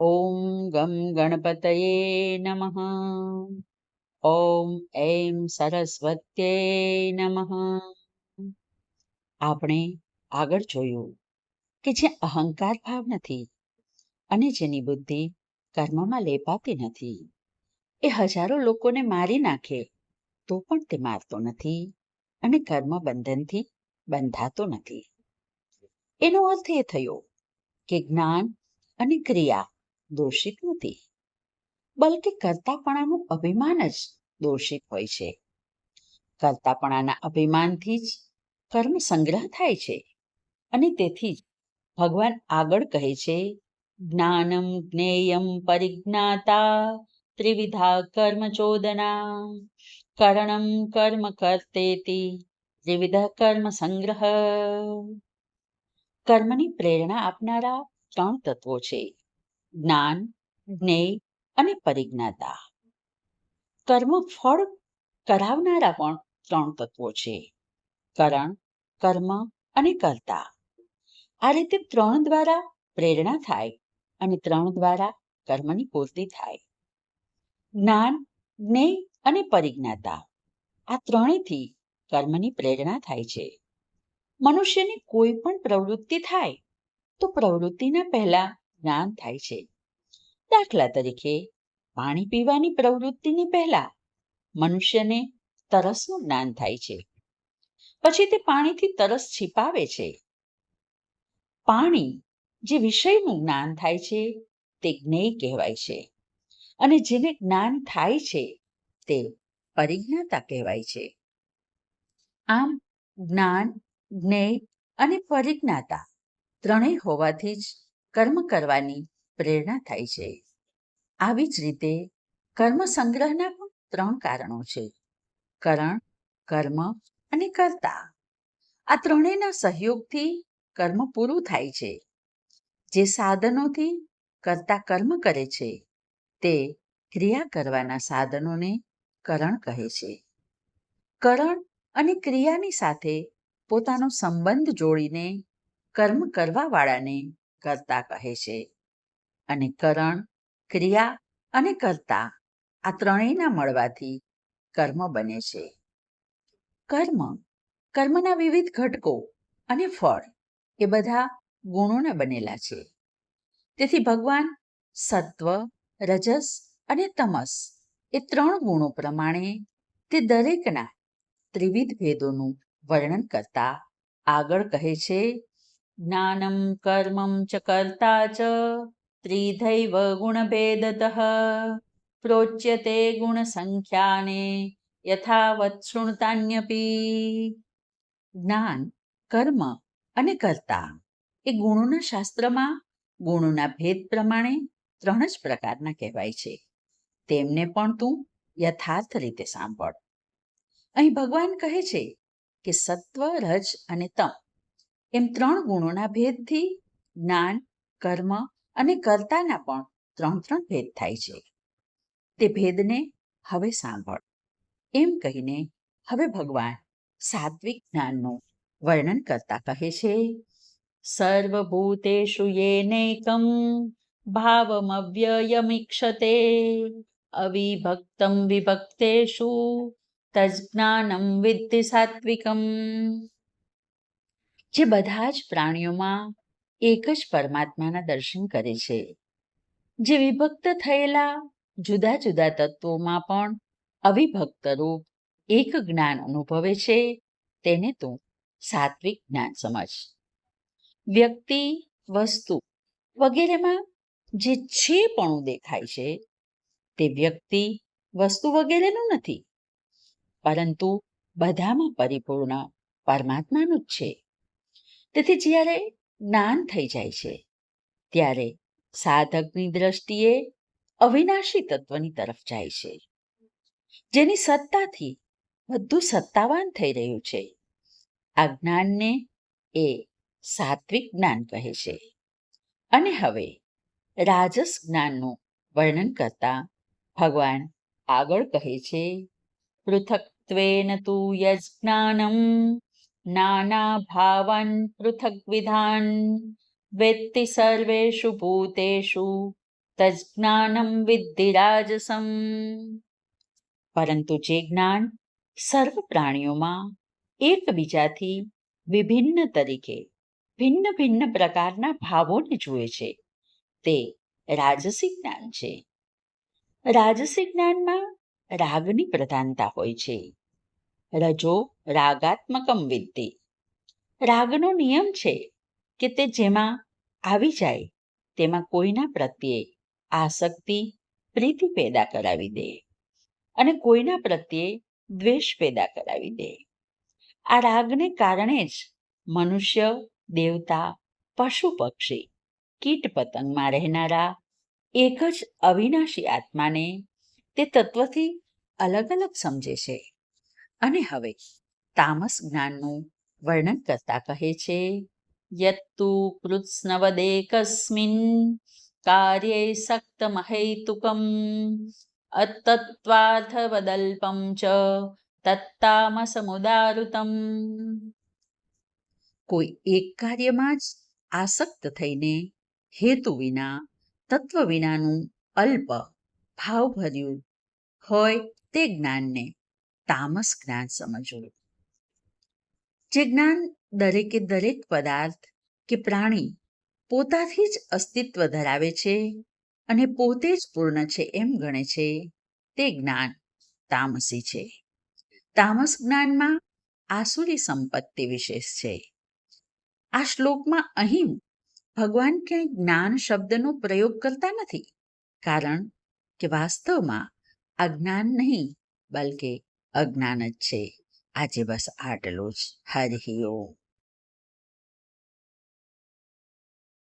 ઓમ ગમ ગણપતયે નમઃ ઓમ એમ સરસ્વત્યે નમઃ આપણે આગળ જોયું કે જે અહંકાર ભાવ નથી અને જેની બુદ્ધિ કર્મમાં લેપાતી નથી. એ હજારો લોકોને મારી નાખે તો પણ તે મારતો નથી અને કર્મ બંધનથી બંધાતો નથી. એનો અર્થ એ થયો કે જ્ઞાન અને ક્રિયા દોષિત નથી. બલકે કરતાપણાનું અભિમાન જ દોષિત હોય છે. કરતાપણાના અભિમાનથી જ કર્મ સંગ્રહ થાય છે અને તેથી જ ભગવાન આગળ કહે છે, જ્ઞાનમ જ્ઞેયમ પરિજ્ઞાતા ત્રિવિધા કર્મ ચોદના, કરણમ કર્મ કરતેતી, ત્રિવિધ કર્મ સંગ્રહ. કર્મની પ્રેરણા આપનારા ત્રણ તત્વો છે. જ્ઞાન જ્ઞેય અને પરિજ્ઞાતા. કર્મ ફળ કરાવનારા પણ ત્રણ તત્વો છે. કરણ કર્મ અને કર્તા. આ રીતે ત્રણ દ્વારા પ્રેરણા થાય અને ત્રણ દ્વારા કર્મની પૂર્તિ થાય. જ્ઞાન જ્ઞેય અને પરિજ્ઞાતા. આ ત્રણેયથી કર્મની પ્રેરણા થાય છે. મનુષ્યની કોઈ પણ પ્રવૃત્તિ થાય તો પ્રવૃત્તિના પહેલા જ્ઞાન થાય છે. દાખલા તરીકે, પાણી પીવાની પ્રવૃત્તિની પહેલા મનુષ્યને તરસનું જ્ઞાન થાય છે. પછી તે પાણીથી તરસ છીપાવે છે. પાણી જે વિષયનું જ્ઞાન થાય છે, તે જ્ઞેય કહેવાય છે. અને જેને જ્ઞાન થાય છે, તે પરિજ્ઞાતા કહેવાય છે. આમ, જ્ઞાન, જ્ઞેય અને પરિજ્ઞાતા ત્રણેય હોવાથી જ કર્મ કરવાની પ્રેરણા થાય છે. આવી જ રીતે કર્મ સંગ્રહના પણ ત્રણ કારણો છે. કરણ કર્મ અને કર્તા. આ ત્રણેયના સહયોગથી કર્મ પૂરું થાય છે. જે સાધનોથી કરતા કર્મ કરે છે તે ક્રિયા કરવાના સાધનોને કરણ કહે છે. કરણ અને ક્રિયાની સાથે પોતાનો સંબંધ જોડીને કર્મ કરવા વાળાને કર્તા કહે છે. અને કરણ, ક્રિયા અને કરતા આ ત્રણેયના મળવાથી કર્મ બને છે. કર્મ, કર્મના વિવિધ ઘટકો અને ફળ એ બધા ગુણોના બનેલા છે. તેથી ભગવાન સત્વ, રજસ અને તમસ એ ત્રણ ગુણો પ્રમાણે તે દરેકના ત્રિવિધ ભેદોનું વર્ણન કરતા આગળ કહે છે જ્ઞાનમ કર્મમ ચ કર્તા ચ ત્રિધૈવ ગુણભેદતઃ પ્રોચ્યતે ગુણસંખ્યાને યથાવત શૃણતાન્યપી જ્ઞાન કર્મ અને કર્તા એ ગુણોના શાસ્ત્રમાં ગુણોના ભેદ પ્રમાણે ત્રણ જ પ્રકારના કહેવાય છે। તેમને પણ તું યથાર્થ રીતે સાંભળ। અહીં ભગવાન કહે છે કે સત્વ, રજ અને તમ એમ ત્રણ ગુણોના ભેદથી જ્ઞાન, કર્મ અને કર્તાના પણ ત્રણ ત્રણ ભેદ થાય છે. તે ભેદને હવે સાંભળ. એમ કહીને હવે ભગવાન સાત્વિક જ્ઞાનનું વર્ણન કરતા કહે છે, સર્વભૂતેષુ યેનૈકમ ભાવમવ્યયમીક્ષતે, અવિભક્તમ વિભક્તેષુ, તજ્ઞાનમ વિદ્ધિ સાત્વિકમ. જે બધા જ પ્રાણીઓમાં એક જ પરમાત્માના દર્શન કરે છે. જે વિભક્ત થયેલા જુદા જુદા તત્વોમાં પણ અવિભક્ત રૂપ એક જ્ઞાન અનુભવે છે, તેને તું સાત્વિક જ્ઞાન સમજ. વ્યક્તિ, વસ્તુ વગેરેમાં જે છે પણ દેખાય છે, તે વ્યક્તિ, વસ્તુ વગેરેનું નથી. પરંતુ બધામાં પરિપૂર્ણ પરમાત્માનું જ છે. તેથી જ્યારે જ્ઞાન થઈ જાય છે, ત્યારે સાધકની દ્રષ્ટિએ અવિનાશી તત્વની તરફ જાય છે. જેની સત્તાથી બધું સત્તાવાન થઈ રહ્યું છે. આ જ્ઞાનને એ સાત્વિક જ્ઞાન કહે છે. અને હવે રાજસ જ્ઞાનનું વર્ણન કરતા ભગવાન આગળ કહે છે, પૃથક્ત્વેન તું યજ્ઞાનમ નાના ભાવાન પૃથક વિધાન વેત્તિ સર્વેષુ ભૂતેષુ તજ્ઞાનમ વિદ્ધિ પરંતુ જે જ્ઞાન સર્વ પ્રાણીઓમાં એકબીજાથી વિભિન્ન તરીકે ભિન્ન ભિન્ન પ્રકારના ભાવોને જુએ છે તે રાજસી જ્ઞાન છે રાજસી જ્ઞાનમાં રાગની પ્રધાનતા હોય છે રજો રાગાત્મકમ વિદ્ધિ રાગનો નિયમ છે કે તે જેમાં આવી જાય, તેમાં કોઈના પ્રત્યે આસક્તિ, પ્રીતિ પેદા કરાવી દે અને કોઈના પ્રત્યે દ્વેષ પેદા કરાવી દે. આ રાગને કારણે જ મનુષ્ય, દેવતા, પશુ પક્ષી, કીટ પતંગમાં રહેનારા એક જ અવિનાશી આત્માને તે તત્વથી અલગ અલગ સમજે છે. અને હવે તામસ જ્ઞાનનું વર્ણન કરતા કહે છે, યત્તુ કૃત્સ્નવદેકસ્મિન કાર્યે સક્તમહૈતુકમ અતત્વાર્થવદલ્પમ ચ તત્તામસમુદારુતમ. કોઈ એક કાર્યમાં જ આસક્ત થઈને હેતુ વિના, તત્વ વિનાનું અલ્પ, ભાવભર્યું હોય તે જ્ઞાનને તામસ જ્ઞાન સમજવું. જે જ્ઞાન દરેકે દરેક પદાર્થ કે પ્રાણી પોતાથી જ અસ્તિત્વ ધરાવે છે અને પોતે જ પૂર્ણ છે એમ ગણે છે, તે જ્ઞાન તામસી છે. તામસ જ્ઞાનમાં આસુરી સંપત્તિ વિશેષ છે. આ શ્લોકમાં અહીં ભગવાન ક્યાંય જ્ઞાન શબ્દનો પ્રયોગ કરતા નથી, કારણ કે વાસ્તવમાં આ જ્ઞાન નહીં, બલકે અજ્ઞાન જ છે. આજે બસ આટલું જ. હરિ ઓમ.